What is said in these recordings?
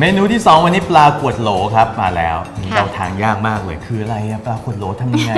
เมนูที่ 2 วันนี้ปลาขวดโหลครับมาแล้วค่ะเราทางยากมากเลย คืออะไรอะปลาขวดโหลทำยังไง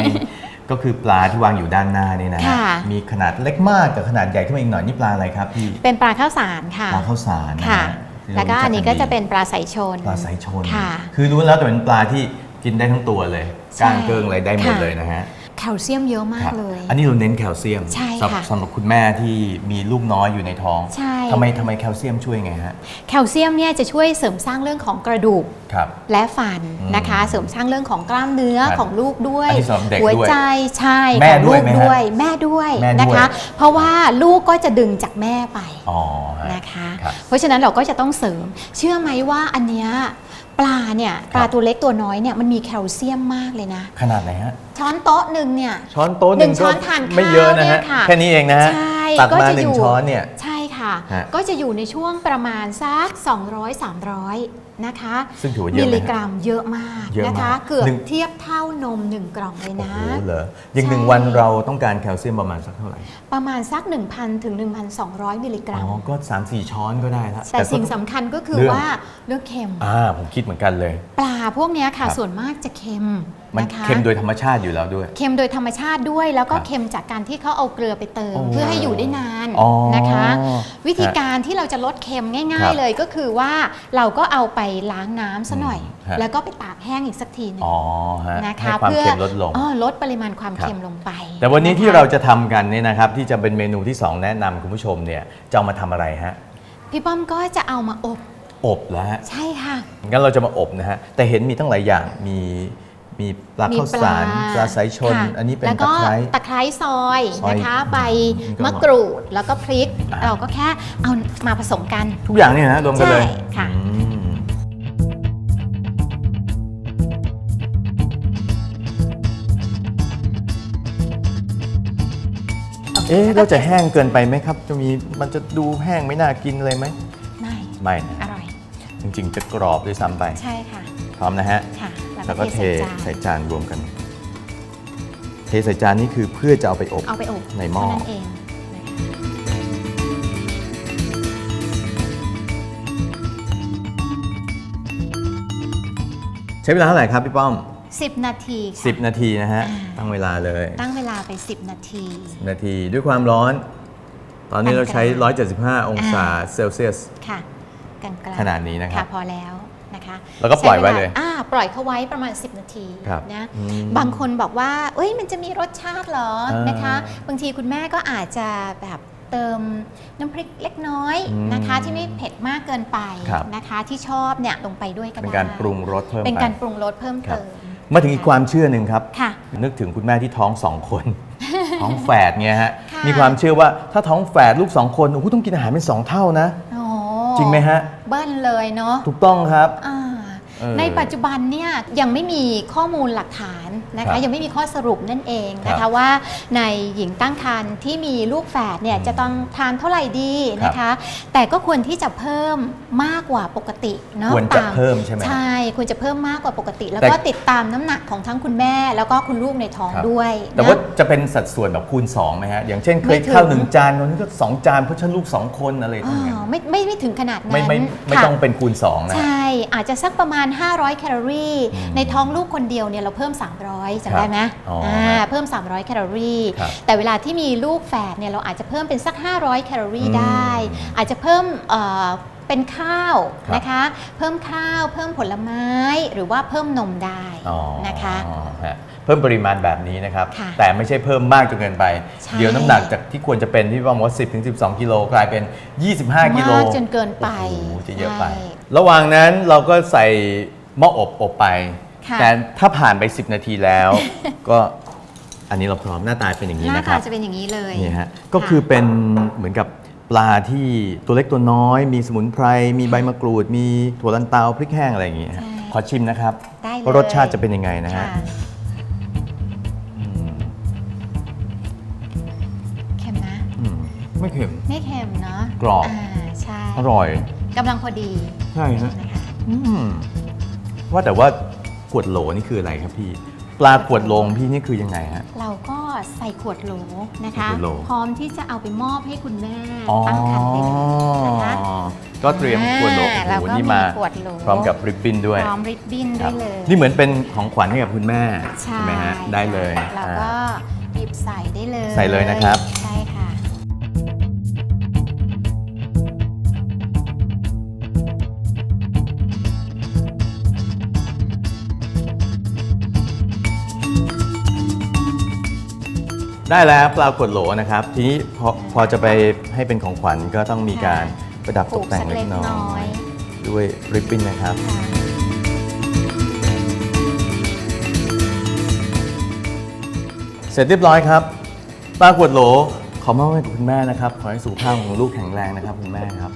ก็คือปลาที่วางอยู่ด้านหน้านี่นะฮะค่ะ มีขนาดเล็กมากกับขนาดใหญ่ขึ้นมาอีกหน่อยนี่ปลาอะไรครับพี่เป็นปลาข้าวสารค่ะ ปลาข้าวสารนะค่ะฮะที่แล้วก็รู้อันนี้ก็จะเป็นดีปลาสายชนปลาสายชน ค่ะคือรู้แล้วแต่เป็นปลาที่กินได้ทั้งตัวเลยใช่ก้างเกิงอะไรได้หมดค่ะ เลยนะฮะ แคลเซียมเยอะมาคกรับเลย อันนี้เราเน้นแคลเซียมใช่สำหรับค่ะสำหรับคุณแม่ที่มีลูกน้อยอยู่ในท้องใช่ทำไมทำไมแคลเซียมช่วยไงฮะ แคลเซียมเนี่ยจะช่วยเสริมสร้างเรื่องของกระดูกครับและฟันอืมนะคะ เสริมสร้างเรื่องของกล้ามเนื้อครับของลูกด้วยอันนี้สำหรับเด็กหัวด้วยใจใช่แม่ของด้ลูวยกไหมฮะด้วยแม่ด้วย แม่ด้วยนะคะ เพราะว่าลูกก็จะดึงจากแม่ไปอ๋อฮะนะคะครับเพราะฉะนั้นเราก็จะต้องเสริม เชื่อไหมว่าอันเนี้ย ปลาเนี่ยปลาตัวเล็กตัวน้อยเนี่ยมันมีแคลเซียมมากเลยนะ ขนาดไหนฮะ ช้อนโต๊ะหนึ่งเนี่ย ช้อนโต๊ะหหนึ่นึ่งงช้อนทานไม่เยอะนะข้าวเนี่ฮะยค่ะแค่นี้เองนะฮะใช่ตักก็มาจะหนึ่องยู่ช้อนเนี่ย ใช่ค่ะฮะก็จะอยู่ในช่วงประมาณสัก 200-300 นะคะซึ่งถือว่าเยอะมิไหมลลิกฮะรัมเยอะมากเยอะนะคะมากเกือบหนึ่งเทียบเท่านม 1 กล่องเลยโอ้นะโหเหรออย่างหนึ่งใช่วันเราต้องการแคลเซียมประมาณสักเท่าไหร่ ประมาณสัก 1,000 ถึง 1,200 มิลลิกรัอ๋มอก็ 3 4 ช้อนก็ได้แล้วแต่ก็สิ่งสำคัญก็คือเรื่องว่าเรื่องเค็มอ่าผมคิดเหมือนกันเลย ปลาพวกเนี้ยค่ะครับส่วนมากจะเค็ม มันนะคะ เค็มโดยธรรมชาติอยู่แล้วด้วย เค็มโดยธรรมชาติด้วย แล้วก็ครับเค็มจากการที่เขาเอาเกลือไปเติม โอ้เพื่อให้อยู่ได้นานอ๋อนะคะ วิธีฮะการที่เราจะลดเค็มง่าครัย บๆ เลยก็คือว่าเราก็เอาไปล้างน้ำซะหน่อยฮะ แล้วก็ไปตากแห้งอีกสักทีหนึงอ๋อฮะนะคะให้ความเพื่อเค็มลดลง อ๋อลดปริมาณความครับ เค็มลงไปแต่วันนี้ะคะที่เราจะทำกันเนี่ยนะครับที่จะเป็นเมนูที่2แนะนำคุณผู้ชมเนี่ยจะเอามาทำอะไรฮะพี่ป้อมก็จะเอามาอบอบแล้วฮะ ใช่ค่ะ งั้นเราจะมาอบนะฮะ แต่เห็นมีตั้งหลายอย่าง มี มีปลามีข้าวสารปลาสายชน ค่ะอันนี้เป็นแล้วตะก็ไคร้ ตะไคร้ซอยซอยนะคะใบอืมก็มะกรูดแล้วก็พริก อ่า เราก็แค่เอามาผสมกัน ทุกอย่างเนี่ยนะรวมกันเลยใช่ค่ะ อืมเอ๊ะเราจะแห้งเกินไปไหมครับ จะมีมันจะดูแห้งไม่น่ากินเลยไหมไม่ไม่นะอร่อย จริงๆจะกรอบด้วยซ้ำไป ใช่ค่ะ พร้อมนะฮะ ค่ะ แล้วก็เทใส่จานใส่จานรวมกัน เทใส่จานนี่คือเพื่อจะเอาไปอบ เอาไปอบในหม้อ เท่านั้นเองนะคะใช้เวลาเท่าไหร่ครับพี่ป้อม 10 นาทีค่ะ 10 นาทีนะฮะ อ่า ตั้งเวลาเลยตั้งเวลาไป 10 นาทีนาทีด้วยความร้อน ตอนนี้เราใช้ปานกลาง175 องศาเซลเซียส ค่ะกลางๆขนาดนี้นะครับ พอแล้ว นะคะแล้วก็ปล่อยไว้เลยใช้าอ่าปล่อยเขาไว้ประมาณ 10 นาทีครับนะอืมบางคนบอกว่าเอ้ยมันจะมีรสชาติเหรออ่านนะคะ บางทีคุณแม่ก็อาจจะแบบเติมน้ำพริกเล็กน้อยอืมนะคะที่ไม่เผ็ดมากเกินไปครับนะคะ ที่ชอบเนี่ยลงไปด้วยก็ได้เป็นการปรุงรสเพิ่มเป็นไปการปรุงรสเพิ่มครับเติมมาถึงอีกความเชื่อหนึ่งครับค่ะนึกถึงคุณแม่ที่ท้องสองคน ท้องแฝดเงี้ยฮะค่ะมีความเชื่อว่าถ้าท้องแฝดลูกสองคนโอ้โหต้องกินอาหารเป็นสองเท่านะโอ้จริงไหมฮะ เบิ้ลเลยเนาะถูกต้องครับอ่าเออ ในปัจจุบันเนี่ยยังไม่มีข้อมูลหลักฐานนะครัคะบยังไม่มีข้อสรุปนั่นเองนะครัคะบว่าในหญิงตั้งครรภ์ที่มีลูกแฝดเนี่ยอืมจะต้องทานเท่าไหร่ดีนะคะแต่ก็ควรที่จะเพิ่มมากกว่าปกติเนาะควรจะตาเพิ่มใช่ไหม ใช่ควรจะเพิ่มมากกว่าปกติ แล้วแต่ก็ติดตามน้ำหนักของทั้งคุณแม่ แล้วก็คุณลูกในท้องครับด้วยแต่นะ ว่าจะเป็นสัดส่วนแบบคูณ2ไหมฮะ อย่างเช่นเคไม่ยถึง ข้าวหนึ่งจานคนนี้ก็ 2 จานเพราะฉันลูก 2 คนอะไรอ๋ทั้งนั้นอไม่ไม่ไม่ถึงขนาดนั้นไม่ไม่ไม่ค่ะต้องเป็นคูณ2นะใช่อาจจะสักประมาณ500 แคลอรี่อืมในท้องลูกคนเดียวเนี่ยเราเพิ่ม 300จำได้ไหมอ๋ออ่าเพิ่ม 300 แคลอรี่ครับแต่เวลาที่มีลูกแฝดเนี่ยเราอาจจะเพิ่มเป็นสัก 500 แคลอรี่อืมได้ อาจจะเพิ่ม เอ่อเป็นข้าวครับ นะคะ เพิ่มข้าว เพิ่มผลไม้หรือว่าเพิ่มนมได้อ๋อนะคะ ฮะเพิ่มปริมาณแบบนี้นะครับ ค่ะแต่ไม่ใช่เพิ่มมากจนเกินไป ใช่ เดี๋ยวน้ำหนักจากที่ควรจะเป็นที่ประมาณว่า10ถึง12กิโลกลายเป็น 25 กิโลมากจนเกินไปโอ้โหจะเยอะไป ใช่ ระหว่างนั้นเราก็ใส่หม้ออบอบไป ค่ะ แต่ถ้าผ่านไป 10 นาทีแล้ว ก็อันนี้เราพร้อมหน้าตาเป็นอย่างนี้หน้านะคตารับจะเป็นอย่างนี้เลยนี่ฮะก็คือเป็นเหมือนกับ ปลาที่ตัวเล็กตัวน้อย มีสมุนไพร มีใบมะกรูด มีถั่วลันเตาพริกแห้งอะไรอย่างเงี้ยฮะใช่ขอชิมนะครับได้เลย ว่ารสชาติจะเป็นยังไงนะฮะ ค่อืมเค็มนะอืมไม่เค็ม ไม่เค็มเนาะกรอบาใช่อร่อย กำลังพอดีใช่ฮะนะคะ อืมว่าแต่ว่าขวดโหลนี่คืออะไรครับพี่ ปลาขวดโหลของพี่นี่คือยังไงฮะ เราก็ ใส่ขวดโหลนะคะใส่ขวดโหล พร้อมที่จะเอาไปมอบให้คุณแม่อ๋อตั้งครรภ์ได้เลยนะคะก็เตรียมขวดโหลอ่าโอ้แล้วโหก็นี่มีมาขวดโหลพร้อมกับริบบิ้นด้วยพร้อมริบบิ้นคได้รับเลย นี่เหมือนเป็นของขวัญให้กับคุณแม่ใช่ไหมฮะได้เลยแล้วอ่า ก็หยิบใส่ได้เลยใส่เลยนะครับ ใช่ ได้แล้วปลาขวดโหลนะครับ ทีนี้พอพอจะไปให้เป็นของขวัญก็ต้องมีการประดับตกแต่งเล็กน้อย ด้วยริบบิ้นนะครับค่ะเสร็จเรียบร้อยครับปลาขวดโหลขอมอบให้กับคุณแม่นะครับ ขอให้สุขภาพของลูกแข็งแรงนะครับคุณแม่ครับ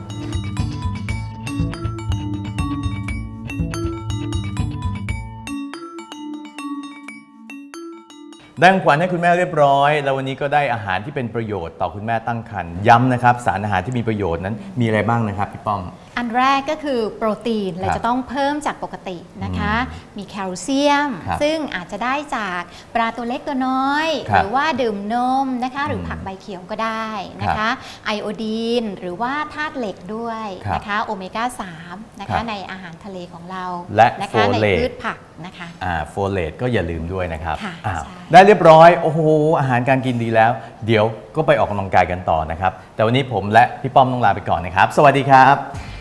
ได้ของขวัญให้คุณแม่เรียบร้อย แล้ววันนี้ก็ได้อาหารที่เป็นประโยชน์ต่อคุณแม่ตั้งครรภ์ย้ำนะครับ สารอาหารที่มีประโยชน์นั้นมีอะไรบ้างนะครับพี่ป้อม อันแรกก็คือโปรตีนเราครับจะต้องเพิ่มจากปกตินะคะ มีแคลเซียม ครับซึ่งอาจจะได้จากปลาตัวเล็กตัวน้อยคหรับรือว่าดื่มนมนะคะ หรืออมผักใบเขียวก็ได้นะคะไอโอดีน หรือว่าธาตุเหล็กด้วยครับนะคะ โอเมก้า 3 นะครัคะบในอาหารทะเลของเราและนะคะในโฟเลตพืชผักนะคะ อ่าโฟเลตก็อย่าลืมด้วยนะครับค่ะอ้าวใช่ ได้เรียบร้อย โอ้โห อาหารการกินดีแล้ว เดี๋ยวก็ไปออกกำลังกายกันต่อนะครับ แต่วันนี้ผมและพี่ป้อมต้องลาไปก่อนนะครับ สวัสดีครับ